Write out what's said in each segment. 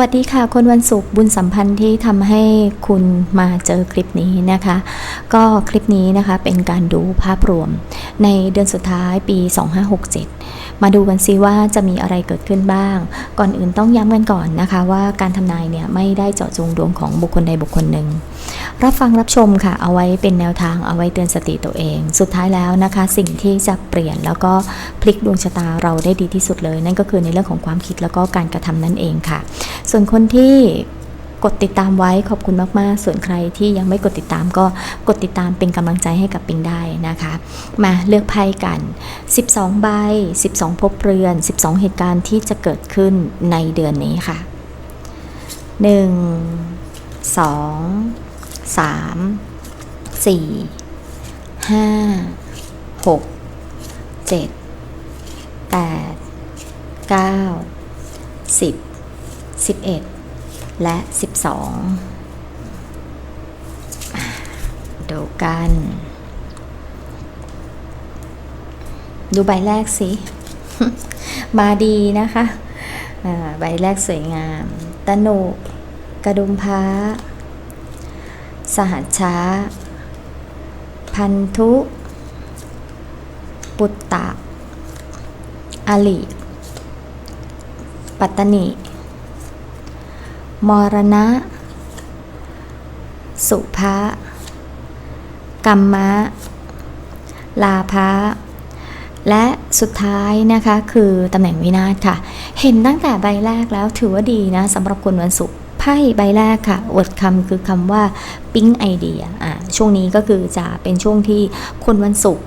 วัสดีค่ะ คนวันศุกร์บุญสัมพันธ์ที่ทำให้คุณมาเจอคลิปนี้นะคะ ก็คลิปนี้นะคะเป็นการดูภาพรวม ในเดือนสุดท้ายปี 2567 มาดูกันซิว่าจะมีอะไรเกิดขึ้นบ้าง ก่อนอื่นต้องย้ำกันก่อนนะคะ ว่าการทำนายเนี่ยไม่ได้เจาะจงดวงของบุคคลใดบุคคลหนึ่ง รับฟังรับชมค่ะ เอาไว้เป็นแนวทางเอาไว้เตือนสติตัวเอง สุดท้ายแล้วนะคะ สิ่งที่จะเปลี่ยนแล้วก็พลิกดวงชะตาเราได้ดีที่สุดเลย นั่นก็คือในเรื่องของความคิดแล้วก็การกระทำนั่นเองค่ะส่วนคนที่กดติดตามไว้ขอบคุณมาก ๆ ส่วนใครที่ยังไม่กดติดตามก็กดติดตามเป็นกำลังใจให้กับปิงได้นะคะ มาเลือกไพ่กัน 12 ใบ 12 พบเรือน 12 เหตุการณ์ที่จะเกิดขึ้นในเดือนนี้ค่ะ 1 2 3 4 5 6 7 8 9 10 11 และ 12อะดูกัน ดูใบแรกสิ มาดีนะคะ ใบแรกสวยงามตะหนุกระดุมพร้าสหัชช้า พันธุ ปุตตะอลิปัตตนิ มรณะ สุภะกรรมะ ลาภะและสุดท้ายนะคะคือตำแหน่งวินาศค่ะ เห็นตั้งแต่ใบแรกแล้วถือว่าดีนะสำหรับคนวันศุกร์ไพ่ใบแรกค่ะวดคำคือคำว่าปิ๊งไอเดียอะช่วงนี้ก็คือจะเป็นช่วงที่คนวันศุกร์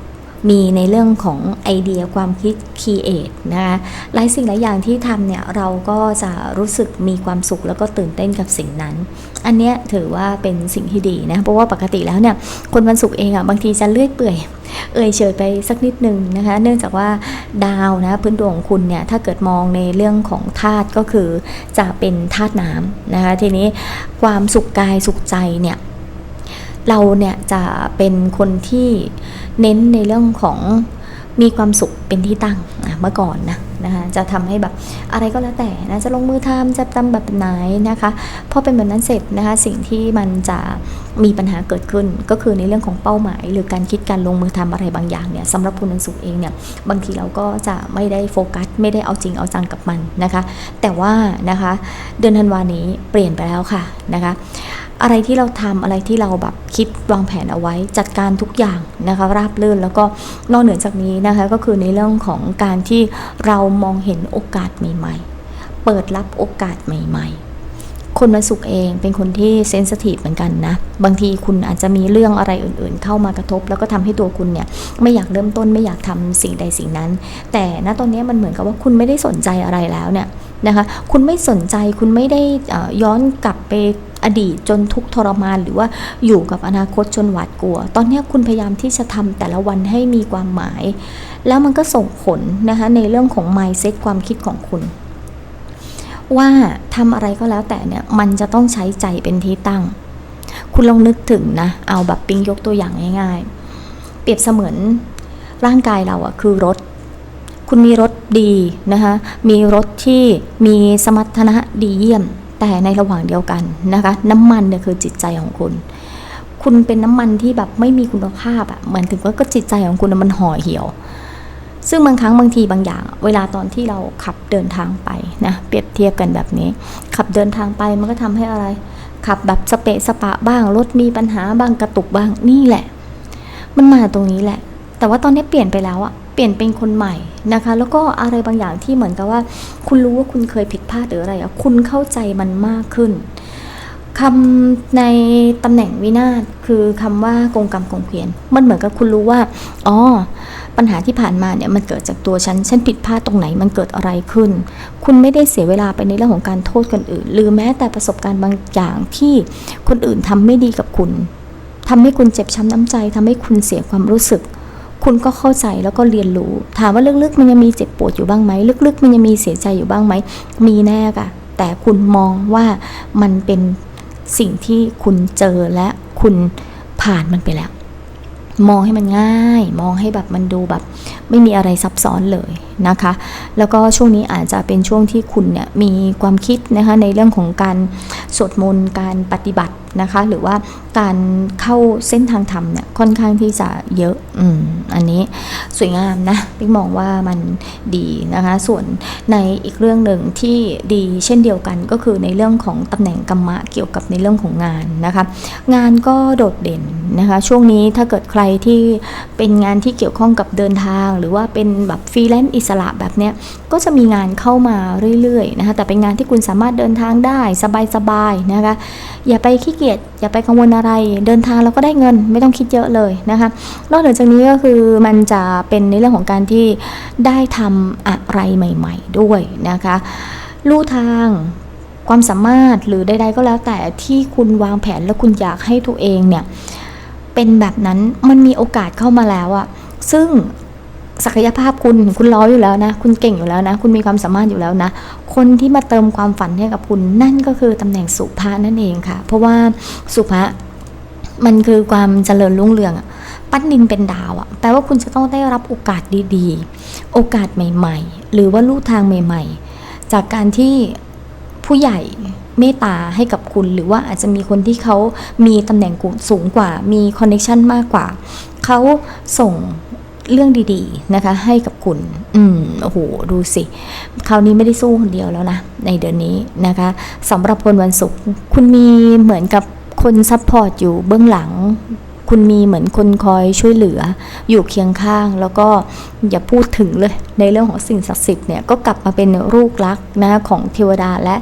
มีในเรื่องของไอเดียความคิดคีเอทนะคะหลายสิ่งหลายอย่างที่ทำเนี่ยเราก็จะรู้สึกมีความสุขแล้วก็ตื่นเต้นกับสิ่งนั้น อันเนี้ยถือว่าเป็นสิ่งที่ดีนะ เพราะว่าปกติแล้วเนี่ยคนวันศุกร์เองอะบางทีจะเลื่อยเปื่อย เอ่ยเฉยไปสักนิดนึงนะคะ เนื่องจากว่าดาวนะพื้นดวงของคุณเนี่ยถ้าเกิดมองในเรื่องของธาตุก็คือจะเป็นธาตุน้ำนะคะทีนี้ความสุขกายสุขใจเนี่ย เราเนี่ยจะเป็นคนที่เน้นในเรื่องของมีความสุขเป็นที่ตั้งเมื่อก่อนนะนะคะจะทำให้แบบอะไรก็แล้วแต่นะจะลงมือทำจะทำแบบไหนนะคะพอเป็นแบบนั้นเสร็จนะคะสิ่งที่มันจะมีปัญหาเกิดขึ้น ก็คือในเรื่องของเป้าหมาย หรือการคิดการลงมือทำอะไรบางอย่างเนี่ยสำหรับคุณวันศุกร์เองเนี่ยบางทีเราก็จะไม่ได้โฟกัส ไม่ได้เอาจริงเอาจังกับมันนะคะ แต่ว่านะคะเดือนธันวานี้เปลี่ยนไปแล้วค่ะนะคะ อะไรที่เราทำอะไรที่เราแบบคิดวางแผนเอาไว้ จัดการทุกอย่างนะคะราบรื่นแล้วก็นอกเหนือจากนี้นะคะก็คือในเรื่องของการที่เรามองเห็นโอกาสใหม่ ๆ เปิดรับโอกาสใหม่ ๆคนวันศุกร์เองเป็นคนที่เซนสทีฟเหมือนกันนะ บางทีคุณอาจจะมีเรื่องอะไรอื่นๆ เข้ามากระทบ แล้วก็ทำให้ตัวคุณเนี่ยไม่อยากเริ่มต้นไม่อยากทำสิ่งใดสิ่งนั้น แต่ณตอนนี้มันเหมือนกับว่าคุณไม่ได้สนใจอะไรแล้วเนี่ยนะคะ คุณไม่สนใจคุณไม่ได้ย้อนกลับไป อดีตจนทุกทรมานหรือว่าอยู่กับอนาคตจนหวาดกลัว ตอนนี้คุณพยายามที่จะทำแต่ละวันให้มีความหมาย แล้วมันก็ส่งผลนะคะในเรื่องของ mindset ความคิดของคุณ ว่าทำอะไรก็แล้วแต่เนี่ยมันจะต้องใช้ใจเป็นที่ตั้ง คุณลองนึกถึงนะเอาแบบปิงยกตัวอย่างง่ายๆ เปรียบเสมือนร่างกายเราอะคือรถคุณมีรถดีนะคะ มีรถที่มีสมรรถนะดีเยี่ยม แต่ในระหว่างเดียวกันนะคะ น้ำมันเนี่ยคือจิตใจของคุณ คุณเป็นน้ำมันที่แบบไม่มีคุณภาพอะเหมือนถึงว่าก็จิตใจของคุณมันห่อเหี่ยว ซึ่งบางครั้งบางทีบางอย่าง เวลาตอนที่เราขับเดินทางไปนะเปรียบเทียบกันแบบนี้ ขับเดินทางไปมันก็ทำให้อะไร ขับแบบสเปะสปะบ้างรถมีปัญหาบ้างกระตุกบ้างนี่แหละ มันมาตรงนี้แหละ แต่ว่าตอนนี้เปลี่ยนไปแล้วอะเปลี่ยนเป็นคนใหม่นะคะ แล้วก็อะไรบางอย่างที่เหมือนกับว่า คุณรู้ว่าคุณเคยผิดพลาดหรืออะไรอะคุณเข้าใจมันมากขึ้นคำในตำแหน่งวินาศคือคำว่ากงกรรมกงเพียน มันเหมือนกับคุณรู้ว่าอ๋อปัญหาที่ผ่านมาเนี่ยมันเกิดจากตัวฉันฉันผิดพลาดตรงไหนมันเกิดอะไรขึ้น คุณไม่ได้เสียเวลาไปในเรื่องของการโทษคนอื่น หรือแม้แต่ประสบการณ์บางอย่างที่คนอื่นทำไม่ดีกับคุณทำให้คุณเจ็บช้ำน้ำใจทำให้คุณเสียความรู้สึก คุณก็เข้าใจแล้วก็เรียนรู้ ถามว่าลึกๆ มันยังมีเจ็บปวดอยู่บ้างไหมลึกๆ มันยังมีเสียใจอยู่บ้างไหมมีแน่ค่ะ แต่คุณมองว่ามันเป็นสิ่งที่คุณเจอและคุณผ่านมันไปแล้ว มองให้มันง่าย มองให้แบบมันดูแบบ ไม่มีอะไรซับซ้อนเลย นะคะ แล้วก็ช่วงนี้อาจจะเป็นช่วงที่คุณเนี่ยมีความคิดนะคะในเรื่องของการสวดมนต์การปฏิบัตินะคะ หรือว่าการเข้าเส้นทางธรรมเนี่ยค่อนข้างที่จะเยอะอืมอันนี้สวยงามนะปิ๊กมองว่ามันดีนะคะ ส่วนในอีกเรื่องหนึ่งที่ดีเช่นเดียวกันก็คือในเรื่องของตำแหน่งกรรมะเกี่ยวกับในเรื่องของงานนะคะ งานก็โดดเด่นนะคะ ช่วงนี้ถ้าเกิดใครที่เป็นงานที่เกี่ยวข้องกับเดินทาง หรือว่าเป็นแบบฟรีแลนซ์อิสระแบบเนี้ยก็จะมีงานเข้ามาเรื่อยๆนะคะแต่เป็นงานที่คุณสามารถเดินทางได้สบายๆนะคะอย่าไปขี้เกียจอย่าไปกังวลอะไร เดินทางแล้วก็ได้เงินไม่ต้องคิดเยอะเลยนะคะนอกเหนือจากนี้ก็คือมันจะเป็นในเรื่องของการที่ได้ทำอะไรใหม่ ๆ ด้วยนะคะลู่ทางความสามารถหรือใดๆก็แล้วแต่ที่คุณวางแผนแล้วคุณอยากให้ตัวเองเนี่ยเป็นแบบนั้นมันมีโอกาสเข้ามาแล้วอะซึ่ง ศักยภาพคุณคุณร้อยอยู่แล้วนะ คุณเก่งอยู่แล้วนะ คุณมีความสามารถอยู่แล้วนะ คนที่มาเติมความฝันให้กับคุณนั่นก็คือตำแหน่งสุภานั่นเองค่ะ เพราะว่าสุภามันคือความเจริญรุ่งเรืองปั้นดินเป็นดาวอะแปลว่าคุณจะต้องได้รับโอกาสดีๆ โอกาสใหม่ ๆ หรือว่าลู่ทางใหม่ ๆ จากการที่ผู้ใหญ่เมตตาให้กับคุณ หรือว่าอาจจะมีคนที่เขามีตำแหน่งสูงกว่า มีคอนเนคชันมากกว่า เขาส่ง เรื่องดีๆนะคะ ให้กับคุณ อืมโอ้โหดูสิ คราวนี้ไม่ได้สู้คนเดียวแล้วนะ ในเดือนนี้นะคะสำหรับคนวันศุกร์คุณมีเหมือนกับคนซัพพอร์ตอยู่เบื้องหลัง คุณมีเหมือนคนคอยช่วยเหลือ อยู่เคียงข้างแล้วก็อย่าพูดถึงเลยในเรื่องของสิ่งศักดิ์สิทธิ์เนี่ยก็กลับมาเป็นลูกรักนะของเทวดาและ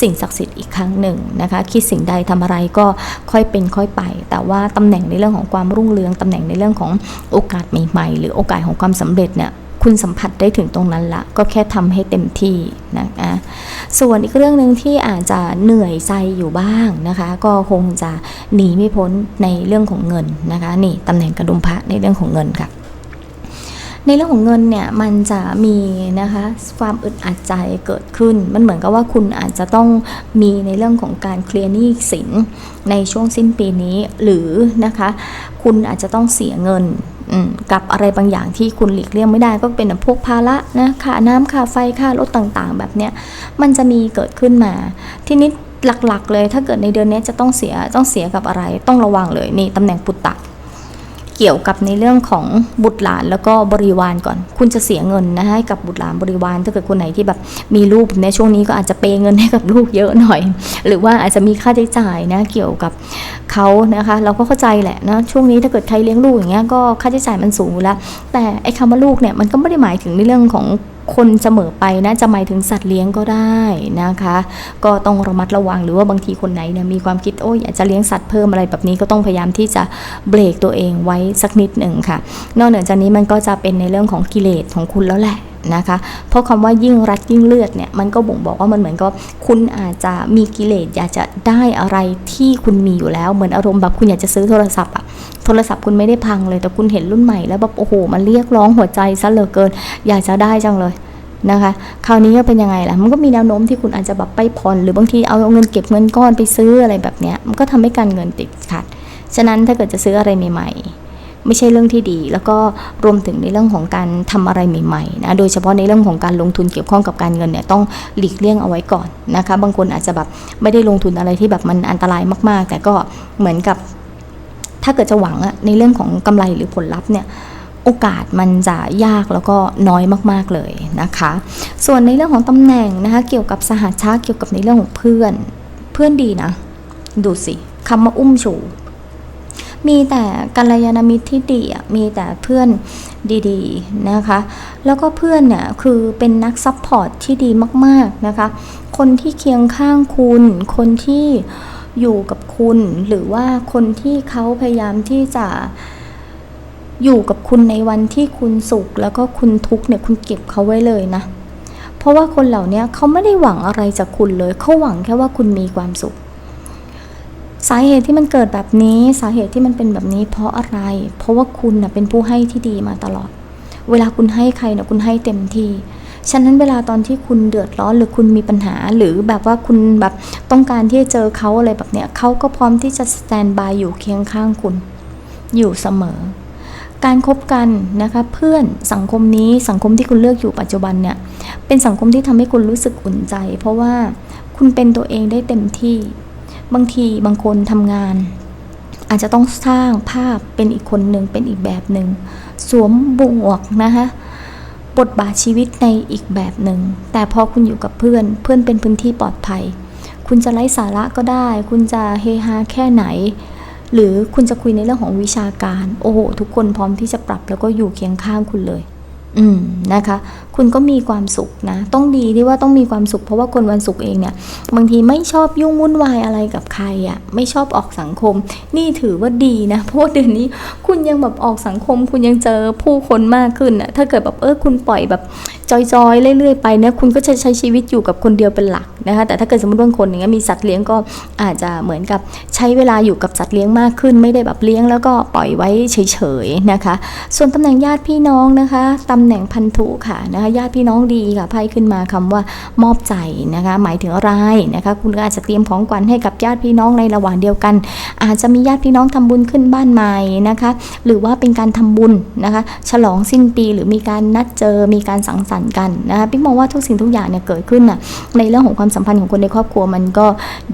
สิ่งศักดิ์สิทธิ์อีกครั้งหนึ่งนะคะคิดสิ่งใดทำอะไรก็ค่อยเป็นค่อยไป แต่ว่าตำแหน่งในเรื่องของความรุ่งเรืองตำแหน่งในเรื่องของโอกาสใหม่ๆ หรือโอกาสของความสำเร็จเนี่ย คุณสัมผัสได้ถึงตรงนั้นละ ก็แค่ทำให้เต็มที่นะคะส่วนอีกเรื่องหนึ่งที่อาจจะเหนื่อยใจอยู่บ้างนะคะ ก็คงจะหนีไม่พ้นในเรื่องของเงินนะคะนี่ตำแหน่งกระดุมพระในเรื่องของเงินค่ะในเรื่องของเงินเนี่ยมันจะมีนะคะความอึดอัดใจเกิดขึ้น มันเหมือนกับว่าคุณอาจจะต้องมีในเรื่องของการเคลียร์หนี้สินในช่วงสิ้นปีนี้ หรือนะคะคุณอาจจะต้องเสียเงิน กับอะไรบางอย่างที่คุณหลีกเลี่ยงไม่ได้ก็เป็นพวกภาระนะค่าน้ำค่าไฟค่ารถต่างๆ แบบเนี้ยมันจะมีเกิดขึ้นมา ทีนี้หลักๆเลยถ้าเกิดในเดือนนี้จะต้องเสียต้องเสียกับอะไรต้องระวังเลยนี่ตำแหน่งปุตตะ เกี่ยวกับในเรื่องของบุตรหลานแล้วก็บริวารก่อน คุณจะเสียเงินนะให้กับบุตรหลานบริวาร ถ้าเกิดคนไหนที่แบบมีลูกในช่วงนี้ก็อาจจะเปย์เงินให้กับลูกเยอะหน่อย หรือว่าอาจจะมีค่าใช้จ่ายนะเกี่ยวกับเขานะคะ เราก็เข้าใจแหละนะช่วงนี้ถ้าเกิดใครเลี้ยงลูกอย่างเงี้ยก็ค่าใช้จ่ายมันสูงอยู่แล้วแต่ไอ้คำว่าลูกเนี่ยมันก็ไม่ได้หมายถึงในเรื่องของ คนเสมอไปนะจะหมายถึงสัตว์เลี้ยงก็ได้นะคะ ก็ต้องระมัดระวังหรือว่าบางทีคนไหนเนี่ยมีความคิดโอ้ยอยากจะเลี้ยงสัตว์เพิ่มอะไรแบบนี้ก็ต้องพยายามที่จะเบรกตัวเองไว้สักนิดหนึ่งค่ะ นอกเหนือจากนี้มันก็จะเป็นในเรื่องของกิเลสของคุณแล้วแหละ นะคะ เพราะคำว่ายิ่งรัดยิ่งเลือดเนี่ยมันก็บ่งบอกว่ามันเหมือนกับคุณอาจจะมีกิเลสอยากจะได้อะไรที่คุณมีอยู่แล้วเหมือนอารมณ์แบบคุณอยากจะซื้อโทรศัพท์อะโทรศัพท์คุณไม่ได้พังเลยแต่คุณเห็นรุ่นใหม่แล้วแบบโอ้โหมันเรียกร้องหัวใจซะเหลือเกิน อยากจะได้จังเลยนะคะ คราวนี้ก็เป็นยังไงล่ะ มันก็มีแนวโน้มที่คุณอาจจะแบบไปผ่อน หรือบางทีเอาเงินเก็บเงินก้อนไปซื้ออะไรแบบเนี้ยมันก็ทำให้การเงินติดขัด ฉะนั้นถ้าเกิดจะซื้ออะไรใหม่ ๆ ไม่ใช่เรื่องที่ดี แล้วก็รวมถึงในเรื่องของการทำอะไรใหม่ๆนะโดยเฉพาะในเรื่องของการลงทุนเกี่ยวข้องกับการเงินเนี่ยต้องหลีกเลี่ยงเอาไว้ก่อนนะคะ บางคนอาจจะแบบไม่ได้ลงทุนอะไรที่แบบมันอันตรายมาก ๆ แต่ก็เหมือนกับ ถ้าเกิดจะหวังอะในเรื่องของกำไรหรือผลลัพธ์เนี่ยโอกาสมันจะยากแล้วก็น้อยมากๆเลยนะคะ ส่วนในเรื่องของตำแหน่งนะคะเกี่ยวกับสหชาติเกี่ยวกับในเรื่องของเพื่อน เพื่อนดีนะ ดูสิคำว่าอุ้มชู มีแต่กัลยาณมิตรที่ดีมีแต่เพื่อนดีๆนะคะ แล้วก็เพื่อนเนี่ยคือเป็นนักซัพพอร์ตที่ดีมากๆนะคะ คนที่เคียงข้างคุณ คนที่อยู่กับคุณ หรือว่าคนที่เขาพยายามที่จะอยู่กับคุณในวันที่คุณสุข แล้วก็คุณทุกข์เนี่ยคุณเก็บเขาไว้เลยนะ เพราะว่าคนเหล่านี้เขาไม่ได้หวังอะไรจากคุณเลย เขาหวังแค่ว่าคุณมีความสุข สาเหตุที่มันเกิดแบบนี้สาเหตุที่มันเป็นแบบนี้ เพราะอะไร เพราะว่าคุณนะเป็นผู้ให้ที่ดีมาตลอด เวลาคุณให้ใครนะคุณให้เต็มที่ฉะนั้นเวลาตอนที่คุณเดือดร้อนหรือคุณมีปัญหา หรือแบบว่าคุณแบบต้องการที่จะเจอเขาอะไรแบบเนี้ยเขาก็พร้อมที่จะสแตนบายอยู่เคียงข้างคุณ อยู่เสมอ การคบกันนะคะเพื่อนสังคมนี้สังคมที่คุณเลือกอยู่ปัจจุบันเนี่ยเป็นสังคมที่ทำให้คุณรู้สึกอุ่นใจ เพราะว่าคุณเป็นตัวเองได้เต็มที่ บางทีบางคนทำงาน อาจจะต้องสร้างภาพเป็นอีกคนหนึ่งเป็นอีกแบบหนึ่งสวมบวกนะคะบทบาทชีวิตในอีกแบบหนึ่ง แต่พอคุณอยู่กับเพื่อน เพื่อนเป็นพื้นที่ปลอดภัย คุณจะไร้สาระก็ได้ คุณจะเฮฮาแค่ไหน หรือคุณจะคุยในเรื่องของวิชาการ โอ้โห ทุกคนพร้อมที่จะปรับแล้วก็อยู่เคียงข้างคุณเลย อืมนะคะ คุณก็มีความสุขนะ ต้องดีที่ว่าต้องมีความสุข เพราะว่าคนวันศุกร์เองเนี่ย บางทีไม่ชอบยุ่งวุ่นวายอะไรกับใครอะ่ะ ไม่ชอบออกสังคม นี่ถือว่าดีนะ เพราะว่าเดือนนี้คุณยังแบบออกสังคม คุณยังเจอผู้คนมากขึ้นอะ่ะ ถ้าเกิดแบบเออคุณปล่อยแบบจอยๆเรื่อยๆไปเนี่ยคุณก็จะใช้ชีวิตอยู่กับคนเดียวเป็นหลักนะคะ แต่ถ้าเกิดสมมติว่าคนอย่างเงี้ยมีสัตว์เลี้ยงก็อาจจะเหมือนกับใช้เวลาอยู่กับสัตว์เลี้ยงมากขึ้น ไม่ได้แบบเลี้ยงแล้วก็ปล่อยไว้เฉยๆนะคะ ส่วนตำแหน่งญาติพี่น้องนะคะตำแหน่งพันธุค่ะนะคะญาติพี่น้องดีค่ะไพ่ขึ้นมาคำว่ามอบใจนะคะ หมายถึงอะไรนะคะ คุณก็อาจจะเตรียมของขวัญให้กับญาติพี่น้องในระหว่างเดียวกัน อาจจะมีญาติพี่น้องทำบุญขึ้นบ้านใหม่นะคะ หรือว่าเป็นการทำบุญนะคะ ฉลองสิ้นปีหรือมีการนัดเจอมีการสังสรรค์กันนะคะพี่มองว่าทุกสิ่งทุกอย่างเนี่ยเกิดขึ้นน่ะในเรื่องของความสัมพันธ์ของคนในครอบครัวมันก็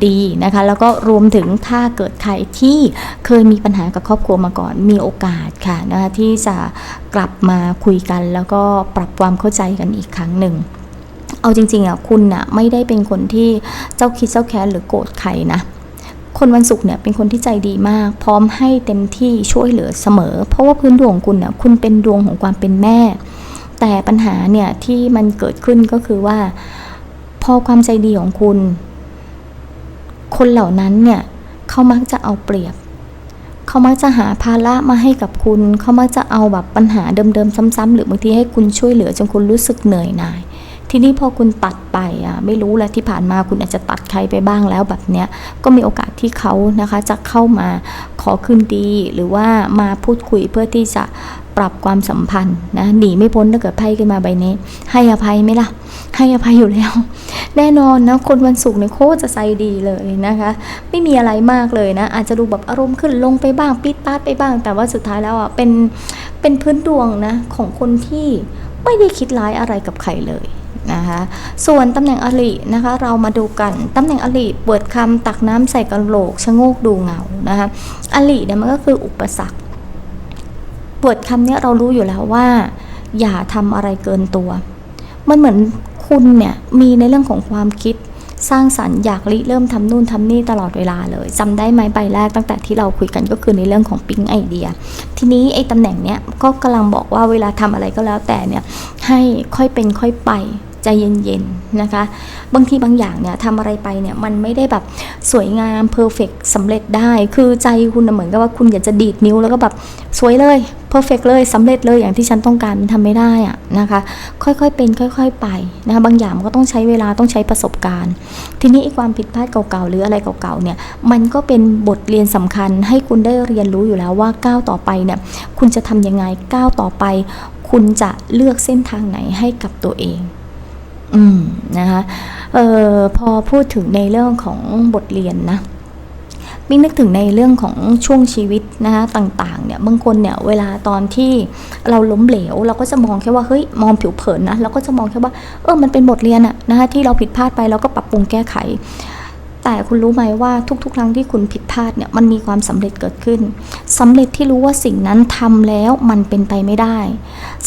ดีนะคะ แล้วก็รวมถึงถ้าเกิดใครที่เคยมีปัญหากับครอบครัวมาก่อนมีโอกาสค่ะนะคะที่จะกลับมาคุยกันแล้วก็ปรับความเข้าใจกันอีกครั้งหนึ่ง เอาจริงๆอะคุณอะไม่ได้เป็นคนที่เจ้าคิดเจ้าแค้นหรือโกรธใครนะคนวันศุกร์เนี่ยเป็นคนที่ใจดีมาก พร้อมให้เต็มที่ช่วยเหลือเสมอ เพราะว่าพื้นดวงของคุณน่ะคุณเป็นดวงของความเป็นแม่ แต่ปัญหาเนี่ยที่มันเกิดขึ้นก็คือว่า พอความใจดีของคุณ คนเหล่านั้นเนี่ยเขามักจะเอาเปรียบ เขามักจะหาภาระมาให้กับคุณ เขามักจะเอาแบบปัญหาเดิมๆซ้ำๆหรือบางทีให้คุณช่วยเหลือจนคุณรู้สึกเหนื่อยหน่ายทีนี้พอคุณตัดไปอะไม่รู้แหละที่ผ่านมาคุณอาจจะตัดใครไปบ้างแล้วแบบเนี้ยก็มีโอกาสที่เขานะคะจะเข้ามาขอคืนดี หรือว่ามาพูดคุยเพื่อที่จะ ปรับความสัมพันธ์นะหนีไม่พ้นถ้าเกิดไพ่ขึ้นมาใบนี้ ให้อภัยไหมล่ะ ให้อภัยอยู่แล้ว แน่นอนนะคนวันศุกร์เนี่ยโคตรจะใจดีเลยนะคะ ไม่มีอะไรมากเลยนะ อาจจะดูแบบอารมณ์ขึ้นลงไปบ้างปิดปาดไปบ้าง แต่ว่าสุดท้ายแล้วอะเป็นเป็นพื้นดวงนะของคนที่ไม่ได้คิดร้ายอะไรกับใครเลยนะคะส่วนตำแหน่งอรินะคะ เรามาดูกันตำแหน่งอริเปิดคำตักน้ำใส่กระโหลกชะโงกดูเงานะคะอริเนี่ยมันก็คืออุปสรรค เปิดคำนี้เรารู้อยู่แล้วว่า อย่าทำอะไรเกินตัว มันเหมือนคุณเนี่ยมีในเรื่องของความคิดสร้างสรรค์อยากริเริ่มทำนู่นทำนี่ตลอดเวลาเลยจำได้ไหมใบแรกตั้งแต่ที่เราคุยกันก็คือในเรื่องของปิ๊งไอเดีย ทีนี้ไอ้ตำแหน่งเนี้ยก็กำลังบอกว่าเวลาทำอะไรก็แล้วแต่เนี่ยให้ค่อยเป็นค่อยไปใจเย็นๆนะคะ บางทีบางอย่างเนี่ยทำอะไรไปเนี่ยมันไม่ได้แบบสวยงามเพอร์เฟกสำเร็จได้ คือใจคุณเหมือนกับว่าคุณอยากจะดีดนิ้วแล้วก็แบบสวยเลย เพอร์เฟกเลยสำเร็จเลยอย่างที่ฉันต้องการมันทำไม่ได้อะนะคะ ค่อยๆเป็นค่อย ๆไปนะคะบางอย่างก็ต้องใช้เวลาต้องใช้ประสบการณ์ ทีนี้ความผิดพลาดเก่าๆหรืออะไรเก่าๆเนี่ยมันก็เป็นบทเรียนสำคัญ ให้คุณได้เรียนรู้อยู่แล้วว่าก้าวต่อไปเนี่ยคุณจะทำยังไงก้าวต่อไป คุณจะเลือกเส้นทางไหนให้กับตัวเองอืมนะคะเอ่อพอพูดถึงในเรื่องของบทเรียนนะ มิ่งนึกถึงในเรื่องของช่วงชีวิตนะคะต่างๆเนี่ยบางคนเนี่ยเวลาตอนที่เราล้มเหลว เราก็จะมองแค่ว่าเฮ้ยมองผิวเผินนะเราก็จะมองแค่ว่าเออมันเป็นบทเรียนอะนะคะที่เราผิดพลาดไปเราก็ปรับปรุงแก้ไข แต่คุณรู้ไหมว่าทุกๆ ครั้งที่คุณผิดพลาดเนี่ยมันมีความสำเร็จเกิดขึ้นสำเร็จที่รู้ว่าสิ่งนั้นทำแล้วมันเป็นไปไม่ได้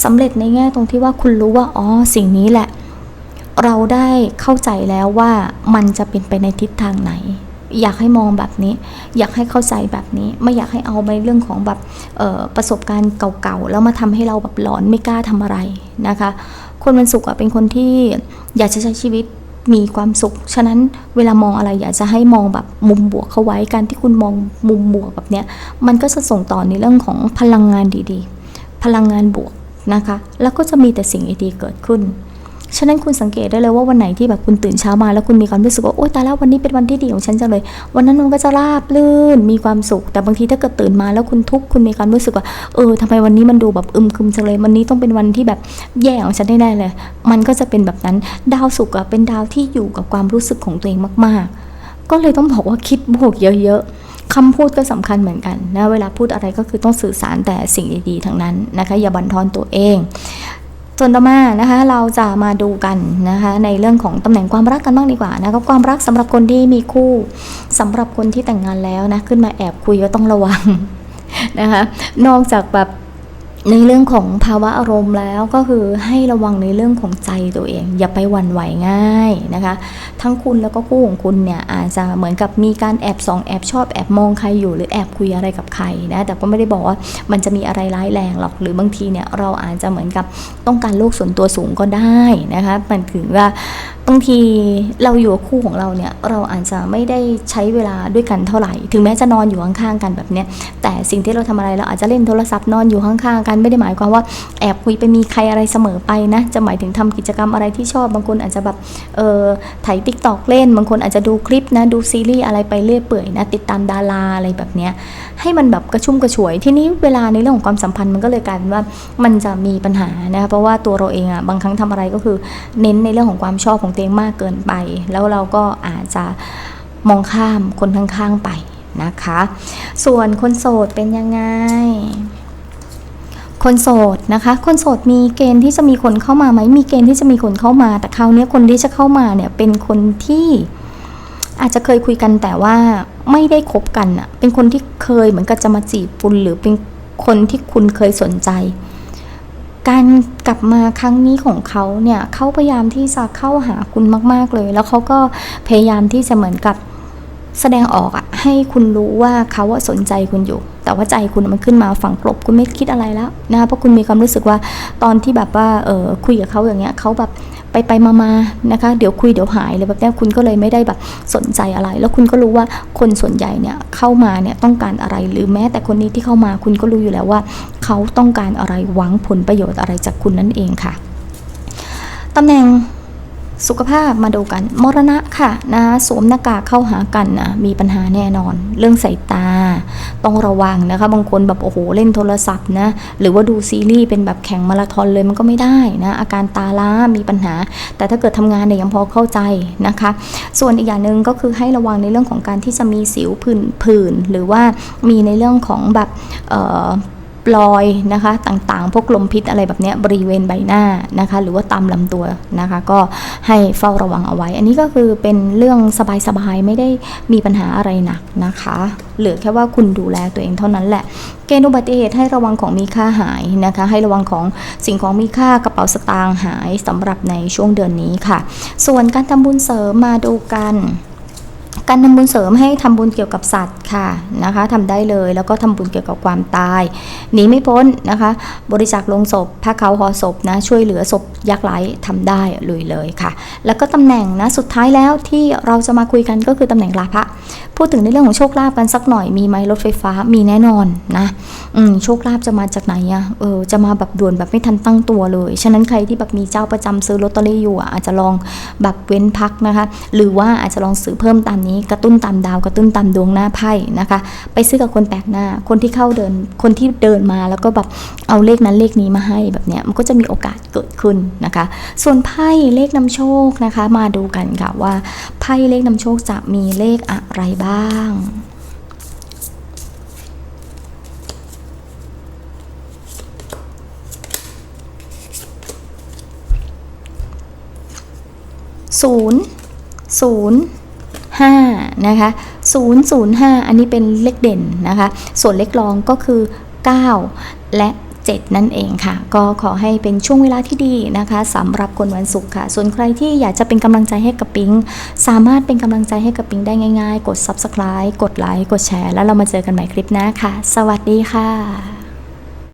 สำเร็จในแง่ตรงที่ว่าคุณรู้ว่าอ๋อสิ่งนี้แหละ เราได้เข้าใจแล้วว่ามันจะเป็นไปในทิศทางไหน อยากให้มองแบบนี้ อยากให้เข้าใจแบบนี้ ไม่อยากให้เอาไปเรื่องของแบบประสบการณ์เก่าๆ แล้วมาทำให้เราแบบหลอนไม่กล้าทำอะไรนะคะ คนวันศุกร์อะเป็นคนที่อยากจะใช้ชีวิตมีความสุข ฉะนั้นเวลามองอะไรอยากจะให้มองแบบมุมบวกเข้าไว้ การที่คุณมองมุมบวกแบบเนี้ย มันก็จะส่งต่อในเรื่องของพลังงานดีๆ พลังงานบวกนะคะ แล้วก็จะมีแต่สิ่งดีๆเกิดขึ้น ฉะนั้นคุณสังเกตได้เลยว่าวันไหนที่แบบคุณตื่นเช้ามาแล้วคุณมีความรู้สึกว่าโอ๊ยตายแล้ววันนี้เป็นวันที่ดีของฉันจังเลย วันนั้นมันก็จะราบลื่นมีความสุข แต่บางทีถ้าเกิดตื่นมาแล้วคุณทุกข์คุณมีความรู้สึกว่าเออทำไมวันนี้มันดูแบบอึมครึมจังเลยวันนี้ต้องเป็นวันที่แบบแย่ของฉันแน่เลย มันก็จะเป็นแบบนั้นดาวศุกอะเป็นดาวที่อยู่กับความรู้สึกของตัวเองมาก ๆ ก็เลยต้องบอกว่าคิดบวกเยอะๆคำพูดก็สำคัญเหมือนกันนะเวลาพูดอะไรก็คือต้องสื่อสารแต่สิ่งดีๆทั้งนั้นนะคะอย่าบั่นทอนตัวเอง ส่วนต่อมานะคะเราจะมาดูกันนะคะในเรื่องของตำแหน่งความรักกันบ้างดีกว่านะคะความรักสำหรับคนที่มีคู่สำหรับคนที่แต่งงานแล้วนะขึ้นมาแอบคุยก็ต้องระวังนะคะนอกจากแบบ ในเรื่องของภาวะอารมณ์แล้วก็คือให้ระวังในเรื่องของใจตัวเอง อย่าไปหวั่นไหวง่ายนะคะ ทั้งคุณแล้วก็คู่ของคุณเนี่ยอาจจะเหมือนกับมีการแอบส่องแอบชอบแอบมองใครอยู่หรือแอบคุยอะไรกับใครนะแต่ก็ไม่ได้บอกว่ามันจะมีอะไรร้ายแรงหรอกหรือบางทีเนี่ยเราอาจจะเหมือนกับต้องการโลกส่วนตัวสูงก็ได้นะคะมันถือว่าบางทีเราอยู่กับคู่ของเราเนี่ยเราอาจจะไม่ได้ใช้เวลาด้วยกันเท่าไหร่ ถึงแม้จะนอนอยู่ข้างๆกันแบบเนี้ยแต่สิ่งที่เราทำอะไรเราอาจจะเล่นโทรศัพท์นอนอยู่ข้างๆกันไม่ได้หมายความว่าแอบคุยไปมีใครอะไรเสมอไปนะ จะหมายถึงทำกิจกรรมอะไรที่ชอบ บางคนอาจจะแบบเออถ่ายติ๊กตอกเล่น บางคนอาจจะดูคลิปนะ ดูซีรีส์อะไรไปเรื่อยเปื่อยนะ ติดตามดาราอะไรแบบเนี้ย ให้มันแบบกระชุ่มกระชวย ทีนี้เวลาในเรื่องของความสัมพันธ์มันก็เลยกลายเป็นว่ามันจะมีปัญหานะคะเพราะว่าตัวเราเองอะบางครั้งทำอะไรก็คือเน้นในเรื่องของความชอบของตัวเองมากเกินไป แล้วเราก็อาจจะมองข้ามคนข้างๆไปนะคะ ส่วนคนโสดเป็นยังไง คนโสดนะคะ คนโสดมีเกณฑ์ที่จะมีคนเข้ามาไหมมีเกณฑ์ที่จะมีคนเข้ามา แต่คราวนี้คนที่จะเข้ามาเนี่ยเป็นคนที่อาจจะเคยคุยกันแต่ว่าไม่ได้คบกันอะเป็นคนที่เคยเหมือนกับจะมาจีบคุณหรือเป็นคนที่คุณเคยสนใจ การกลับมาครั้งนี้ของเขาเนี่ยเขาพยายามที่จะเข้าหาคุณมาก ๆเลย แล้วเขาก็พยายามที่จะเหมือนกับแสดงออกอะให้คุณรู้ว่าเขาอะสนใจคุณอยู่ แต่ว่าใจคุณมันขึ้นมาฝั่งกลบคุณไม่คิดอะไรแล้วนะเพราะคุณมีความรู้สึกว่าตอนที่แบบว่าเออคุยกับเขาอย่างเงี้ยเขาแบบไปไปมามานะคะเดี๋ยวคุยเดี๋ยวหายเลยแบบนี้คุณก็เลยไม่ได้แบบสนใจอะไร แล้วคุณก็รู้ว่าคนส่วนใหญ่เนี่ยเข้ามาเนี่ยต้องการอะไรหรือแม้แต่คนนี้ที่เข้ามาคุณก็รู้อยู่แล้วว่า เขาต้องการอะไรหวังผลประโยชน์อะไรจากคุณนั่นเองค่ะตำแหน่ง สุขภาพมาดูกัน มรณะค่ะนะสวมหน้ากากเข้าหากันนะมีปัญหาแน่นอน เรื่องสายตา ต้องระวังนะคะ บางคนแบบโอ้โหเล่นโทรศัพท์นะ หรือว่าดูซีรีส์เป็นแบบแข่งมาราธอนเลยมันก็ไม่ได้นะ อาการตาล้ามีปัญหา แต่ถ้าเกิดทำงานเนี่ยยังพอเข้าใจนะคะ ส่วนอีกอย่างหนึ่งก็คือให้ระวังในเรื่องของการที่จะมีสิวผื่นผื่นหรือว่ามีในเรื่องของแบบเอ่อ รอยนะคะต่างๆ พวกลมพิษอะไรแบบนี้บริเวณใบหน้านะคะ หรือว่าตามลำตัวนะคะ ก็ให้เฝ้าระวังเอาไว้ อันนี้ก็คือเป็นเรื่องสบายๆ ไม่ได้มีปัญหาอะไรหนักนะคะ เหลือแค่ว่าคุณดูแลตัวเองเท่านั้นแหละ เกณฑ์อุบัติเหตุให้ระวังของมีค่าหายนะคะ ให้ระวังของสิ่งของมีค่ากระเป๋าสตางค์หายสำหรับในช่วงเดือนนี้ค่ะ ส่วนการทำบุญเสริมมาดูกัน การทำบุญเสริมให้ทำบุญเกี่ยวกับสัตว์ค่ะนะคะทำได้เลยแล้วก็ทำบุญเกี่ยวกับความตายหนีไม่พ้นนะคะ บริจาคลงศพผ้าเขาห่อศพนะช่วยเหลือศพยากไร้ทำได้เลยเลยค่ะ แล้วก็ตำแหน่งนะสุดท้ายแล้วที่เราจะมาคุยกันก็คือตำแหน่งลาภะพูดถึงในเรื่องของโชคลาภกันสักหน่อยมีไหมรถไฟฟ้ามีแน่นอนนะอืมโชคลาภจะมาจากไหนอะเออจะมาแบบด่วนแบบไม่ทันตั้งตัวเลย ฉะนั้นใครที่แบบมีเจ้าประจำซื้อลอตเตอรี่อยู่อะอาจจะลองแบบเว้นพักนะคะ หรือว่าอาจจะลองซื้อเพิ่มตามนี้กระตุ้นตามดาวกระตุ้นตามดวงหน้าไพ่นะคะ ไปซื้อกับคนแปลกหน้า คนที่เข้าเดินคนที่เดินมาแล้วก็แบบเอาเลขนั้นเลขนี้มาให้แบบเนี้ยมันก็จะมีโอกาสเกิดขึ้นนะคะ ส่วนไพ่เลขนำโชคนะคะ มาดูกันค่ะว่าไพ่เลขนำโชคจะมีเลขอะไรบ้างศูนย์ศูนย์ ห้านะคะศูนย์ศูนย์ห้าอันนี้เป็นเลขเด่นนะคะ ส่วนเลขรองก็คือ 9 และ 7 นั่นเองค่ะ ก็ขอให้เป็นช่วงเวลาที่ดีนะคะสำหรับคนวันศุกร์ค่ะ ส่วนใครที่อยากจะเป็นกำลังใจให้กับปิง สามารถเป็นกำลังใจให้กับปิงได้ง่ายๆ กด subscribe กดไลค์กดแชร์ แล้วเรามาเจอกันใหม่คลิปหน้าค่ะ สวัสดีค่ะ